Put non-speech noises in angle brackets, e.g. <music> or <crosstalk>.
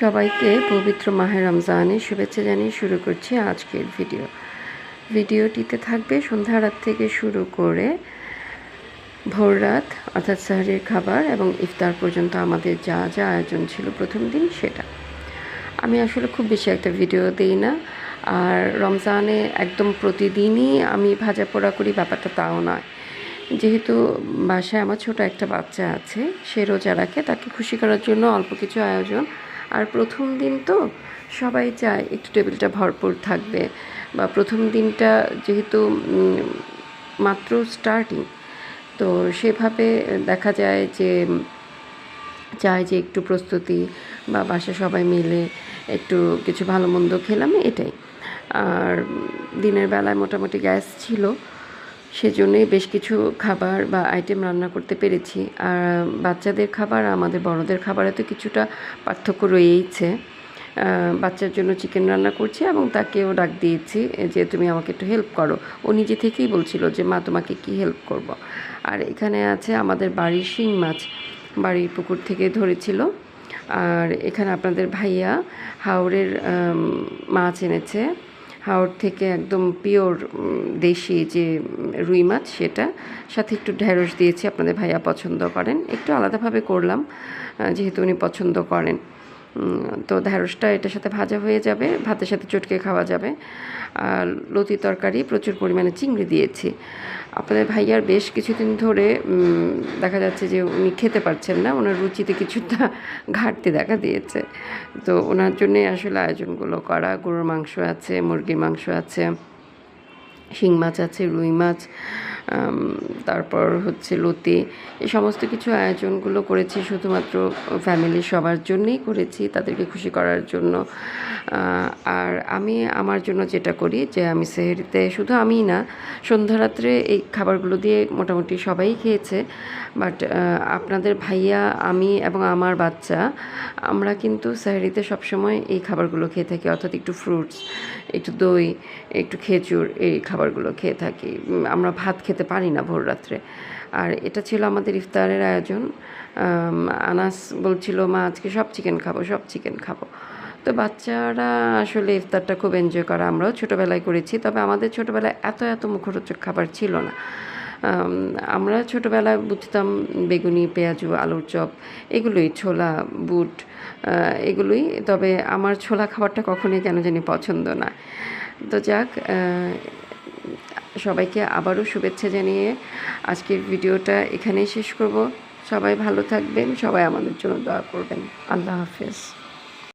সবাইকে পবিত্র মাহে রমজানের শুভেচ্ছা জানিয়ে শুরু করছি আজকের ভিডিও। ভিডিওটিতে থাকবে সন্ধ্যা রাত থেকে শুরু করে ভোর রাত, অর্থাৎ সাহরির খাবার এবং ইফতার পর্যন্ত আমাদের যা যা আয়োজন ছিল প্রথম দিন সেটা। আমি আসলে খুব বেশি একটা ভিডিও দিই না। আর রমজানে একদম প্রতিদিনই আমি ভাজা পোড়া করি, ব্যাপারটা তাও নয়। যেহেতু বাসায় আমার ছোট একটা বাচ্চা আছে, সে রোজা রাখে, তাকে খুশি করার জন্য অল্প কিছু আয়োজন আর প্রথম দিন তো সবাই চায় একটু টেবিলটা ভরপুর থাকবে বা প্রথম দিনটা যেহেতু মাত্র স্টার্টিং তো সেভাবে দেখা যায় যে, চায় যে একটু প্রস্তুতি বা বাসা সবাই মিলে একটু কিছু ভালো মন্দ খেলাম, এটাই। আর দিনের বেলায় মোটামুটি গ্যাস ছিল। সেজন্যই বেশ কিছু খাবার বা আইটেম রান্না করতে পেরেছি। আর বাচ্চাদের খাবার, আমাদের বড়দের খাবারে তো কিছুটা পার্থক্য রয়েইছে। বাচ্চার জন্য চিকেন রান্না করছি এবং তাকেও ডাক দিয়েছি যে, তুমি আমাকে একটু হেল্প করো। ও নিজে থেকেই বলছিল যে, মা, তোমাকে কি হেল্প করব। আর এখানে আছে আমাদের বাড়ির শিং মাছ। বাড়ির পুকুর থেকে ধরেছিল। আর এখানে আপনাদের ভাইয়া হাওড়ের মাছ এনেছে। হাওড় থেকে একদম পিওর দেশি যে রুই মাছ সেটা। সাথে একটু ঢ্যাঁড়স দিয়েছি, আপনাদের ভাইয়া পছন্দ করেন। একটু আলাদাভাবে করলাম যেহেতু উনি পছন্দ করেন। তো ঢ্যাঁড়সটা এটার সাথে ভাজা হয়ে যাবে, ভাতের সাথে চটকে খাওয়া যাবে। লতি তরকারি প্রচুর পরিমাণে চিংড়ি দিয়েছি। আপনাদের ভাইয়ার বেশ কিছুদিন ধরে দেখা যাচ্ছে যে উনি খেতে পারছেন না, ওনার রুচিতে কিছুটা <laughs> ঘাটতি দেখা দিয়েছে। তো ওনার জন্যে আসলে আয়োজনগুলো করা, গরুর মাংস আছে, মুরগির মাংস আছে, শিং মাছ আছে, রুই মাছ তারপর হচ্ছে লতি, এই সমস্ত কিছু আয়োজনগুলো করেছি শুধুমাত্র ফ্যামিলি সবার জন্যেই করেছি, তাদেরকে খুশি করার জন্য। আর আমি আমার জন্য যেটা করি যে আমি সেহেরিতে, শুধু আমিই না সন্ধ্যা রাত্রে এই খাবারগুলো দিয়ে মোটামুটি সবাই খেয়েছে। বাট আপনাদের ভাইয়া, আমি এবং আমার বাচ্চা, আমরা কিন্তু সেহেরিতে সবসময় এই খাবারগুলো খেয়ে থাকি, অর্থাৎ একটু ফ্রুটস একটু দই, একটু খেজুর, এই খাবারগুলো খেয়ে থাকি। আমরা ভাত খেতে পারি না ভোর রাত্রে। আর এটা ছিল আমাদের ইফতারের আয়োজন। আনাস বলছিল, মা, আজকে সব চিকেন খাব, সব চিকেন খাব। তো বাচ্চারা আসলে ইফতারটা খুব এনজয় করা, আমরাও ছোটোবেলায় করেছি। তবে আমাদের ছোটোবেলায় এত এত মুখরোচক খাবার ছিল না। আমরা ছোটোবেলায় বুঝতাম বেগুনি, পেঁয়াজু, আলুর চপ, এগুলোই ছোলা, বুট এগুলোই। তবে আমার ছোলা খাবারটা কখনোই কেন জানি পছন্দ না। তো যাক সবাইকে আবারও শুভেচ্ছা জানিয়ে আজকের ভিডিওটা এখানেই শেষ করব। সবাই ভালো থাকবেন, সবাই আমাদের জন্য দোয়া করবেন। আল্লাহ হাফেজ।